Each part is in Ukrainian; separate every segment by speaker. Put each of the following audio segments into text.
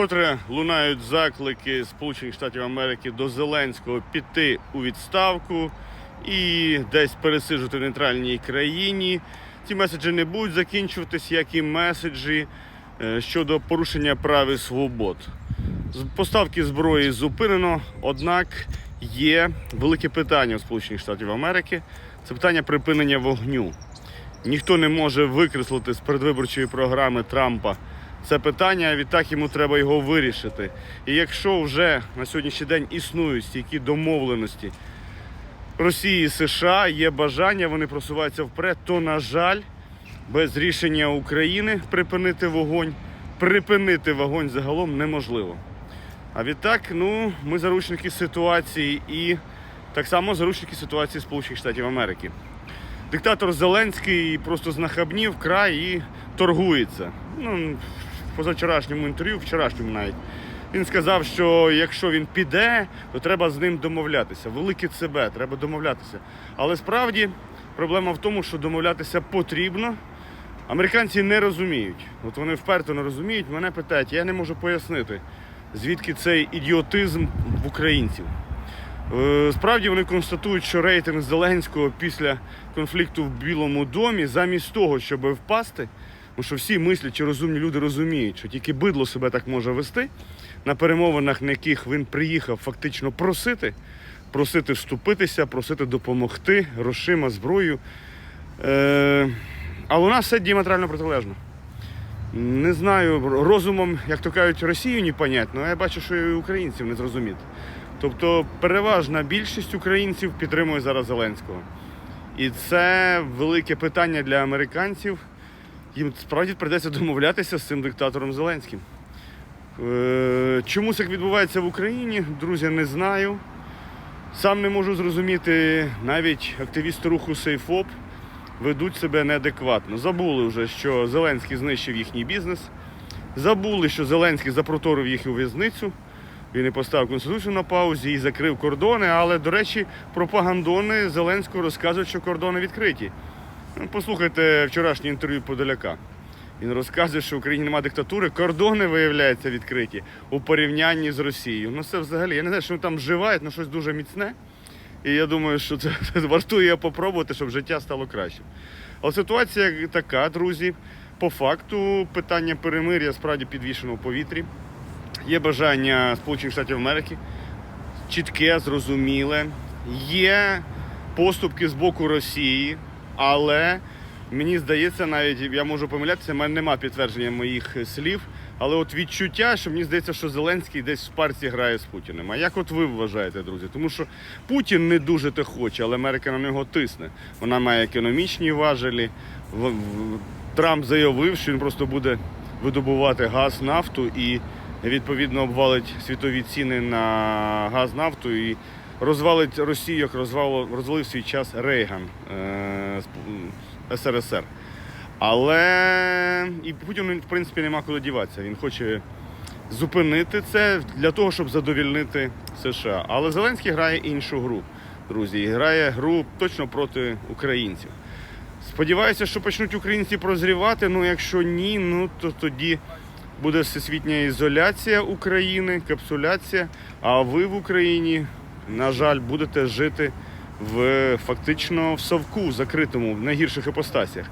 Speaker 1: Вкотре лунають заклики Сполучених Штатів Америки до Зеленського піти у відставку і десь пересиджувати в нейтральній країні. Ці меседжі не будуть закінчуватись, як і меседжі е, щодо порушення прав і свобод. Поставки зброї зупинено, однак є велике питання у Сполучених Штатів Америки. Це питання припинення вогню. Ніхто не може викреслити з передвиборчої програми Трампа це питання, відтак йому треба його вирішити. І якщо вже на сьогоднішній день існують стійкі домовленості Росії і США, є бажання, вони просуваються вперед, то, на жаль, без рішення України припинити вогонь, припинити вогонь загалом неможливо. А відтак, ну, ми заручники ситуації і так само заручники ситуації Сполучених Штатів Америки. Диктатор Зеленський просто знахабнів край і торгується. Ну, позавчорашньому інтерв'ю, вчорашньому навіть. Він сказав, що якщо він піде, то треба з ним домовлятися. Велике ЦБ, треба домовлятися. Але справді проблема в тому, що домовлятися потрібно. Американці не розуміють. От вони вперто не розуміють. Мене питають, я не можу пояснити, звідки цей ідіотизм в українців. Е, Справді вони констатують, що рейтинг Зеленського після конфлікту в Білому домі, замість того, щоб впасти, тому що всі мислячі розумні люди розуміють, що тільки бидло себе так може вести на перемовинах, на яких він приїхав фактично просити, просити вступитися, просити допомогти грошима, зброєю. Е, але у нас все діаметрально протилежно. Не знаю, розумом, як то кажуть, Росію не понять, але я бачу, що і українців не зрозуміти. Тобто переважна більшість українців підтримує зараз Зеленського. І це велике питання для американців. Їм справді прийдеться домовлятися з цим диктатором Зеленським. Е, Чому це відбувається в Україні, друзі, не знаю. Сам не можу зрозуміти, навіть активісти руху Сейфоп ведуть себе неадекватно. Забули вже, що Зеленський знищив їхній бізнес. Забули, що Зеленський запроторив їх у в'язницю. Він і поставив конституцію на паузі і закрив кордони. Але, до речі, пропагандони Зеленського розказують, що кордони відкриті. Ну, Послухайте вчорашнє інтерв'ю Подоляка. Він розказує, що в Україні немає диктатури, кордони, виявляються, відкриті у порівнянні з Росією. Ну це взагалі, я не знаю, що там вживають, але щось дуже міцне. І я думаю, що це вартує попробувати, щоб життя стало кращим. Але ситуація така, друзі. По факту питання перемир'я справді підвішено в повітрі. Є бажання Сполучених Штатів Америки чітке, зрозуміле. Є поступки з боку Росії, але мені здається, навіть я можу помилятися, в мене немає підтвердження моїх слів. Але от відчуття, що мені здається, що Зеленський десь в парці грає з Путіним. А як от ви вважаєте, друзі? Тому що Путін не дуже те хоче, але Америка на нього тисне. Вона має економічні важелі. Трамп заявив, що він просто буде видобувати газ, нафту і відповідно обвалить світові ціни на газ, нафту і розвалить Росію, як розвалив, розвалив свій час Рейган е, СРСР. Але і Путіну, в принципі, нема куди діватися. Він хоче зупинити це для того, щоб задовільнити США. Але Зеленський грає іншу гру, друзі. І грає гру точно проти українців. Сподіваюся, що почнуть українці прозрівати. Ну, якщо ні, ну то тоді буде всесвітня ізоляція України, капсуляція. А ви в Україні, на жаль, будете жити в фактично в совку закритому, в найгірших іпостасях.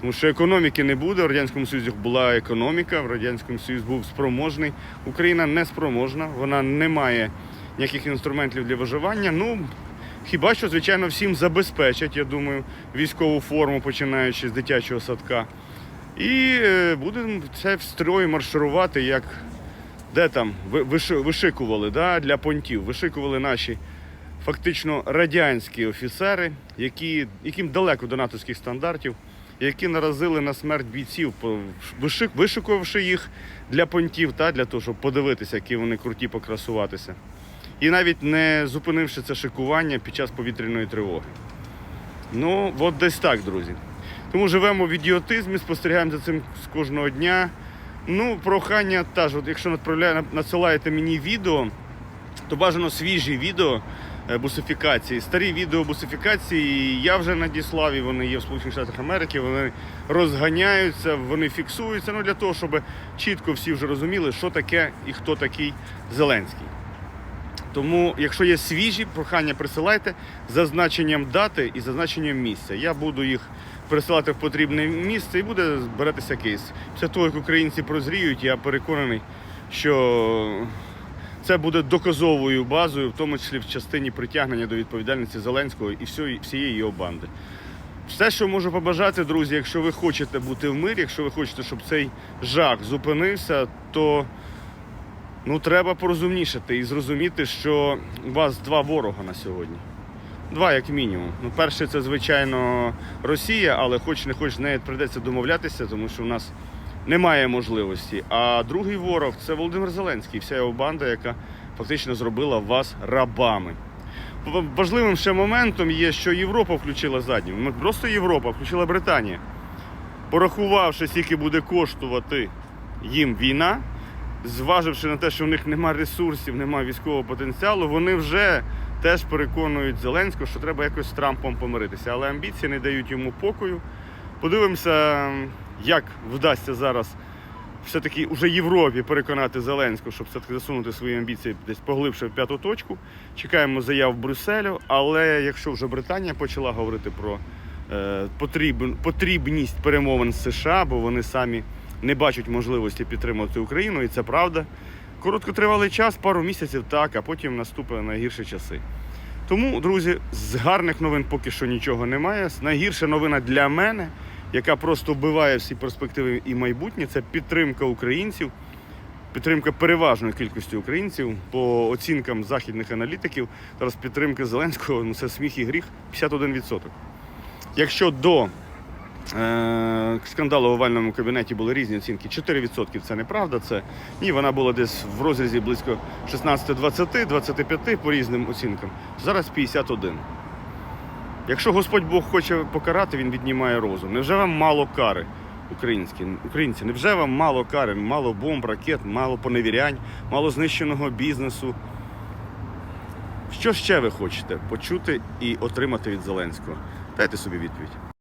Speaker 1: Тому що економіки не буде. В Радянському Союзі була економіка, в Радянському Союзі був спроможний. Україна не спроможна, вона не має ніяких інструментів для виживання. Ну, хіба що, звичайно, всім забезпечать, я думаю, військову форму, починаючи з дитячого садка. І е, будемо це в строї марширувати, як де там вишикували да, для понтів. Вишикували наші фактично радянські офіцери, які, яким далеко до натовських стандартів, які наразили на смерть бійців, вишикувавши їх для понтів, та, для того, щоб подивитися, які вони круті покрасуватися. І навіть не зупинивши це шикування під час повітряної тривоги. Ну, от десь так, друзі. Тому живемо в ідіотизмі, спостерігаємо за цим з кожного дня. Ну, прохання теж, от якщо надсилаєте мені відео, то бажано свіжі відео, е, бусифікації. Старі відео бусифікації я вже надіслав, і вони є в Сполучених Штатах Америки. Вони розганяються, вони фіксуються. Ну для того, щоб чітко всі вже розуміли, що таке і хто такий Зеленський. Тому, якщо є свіжі, прохання присилайте з зазначенням дати і зазначенням місця. Я буду їх присилати в потрібне місце і буде збиратися кейс. Після того, як українці прозріють, я переконаний, що це буде доказовою базою, в тому числі в частині притягнення до відповідальності Зеленського і всієї його банди. Все, що можу побажати, друзі, якщо ви хочете бути в мирі, якщо ви хочете, щоб цей жах зупинився, то ну, треба порозумнішати і зрозуміти, що у вас два ворога на сьогодні. Два, як мінімум. Ну, перший це, звичайно, Росія, але хоч не хоч з нею прийдеться домовлятися, тому що в нас немає можливості. А другий ворог це Володимир Зеленський, вся його банда, яка фактично зробила вас рабами. Важливим ще моментом є, що Європа включила задню. Просто Європа, включила Британія. Порахувавши, скільки буде коштувати їм війна, зваживши на те, що в них немає ресурсів, немає військового потенціалу, вони вже теж переконують Зеленського, що треба якось з Трампом помиритися. Але амбіції не дають йому покою. Подивимося, як вдасться зараз все-таки уже Європі переконати Зеленського, щоб все-таки засунути свої амбіції десь поглибше в п'яту точку. Чекаємо заяв Брюсселю. Але якщо вже Британія почала говорити про е, потріб, потрібність перемовин з США, бо вони самі не бачать можливості підтримувати Україну, і це правда. Короткотривалий час, пару місяців так, а потім наступили найгірші часи. Тому, друзі, з гарних новин поки що нічого немає. Найгірша новина для мене, яка просто вбиває всі перспективи і майбутнє, це підтримка українців, підтримка переважної кількості українців. По оцінкам західних аналітиків, зараз підтримка Зеленського ну, це сміх і гріх 51%. Якщо до е, скандалу в овальному кабінеті були різні оцінки, 4% це неправда. Це ні, вона була десь в розрізі близько 16-20, 25 по різним оцінкам. Зараз 51. Якщо Господь Бог хоче покарати, він віднімає розум. Невже вам мало кари, українські, українці? Невже вам мало кари, мало бомб, ракет, мало поневірянь, мало знищеного бізнесу? Що ще ви хочете почути і отримати від Зеленського? Дайте собі відповідь.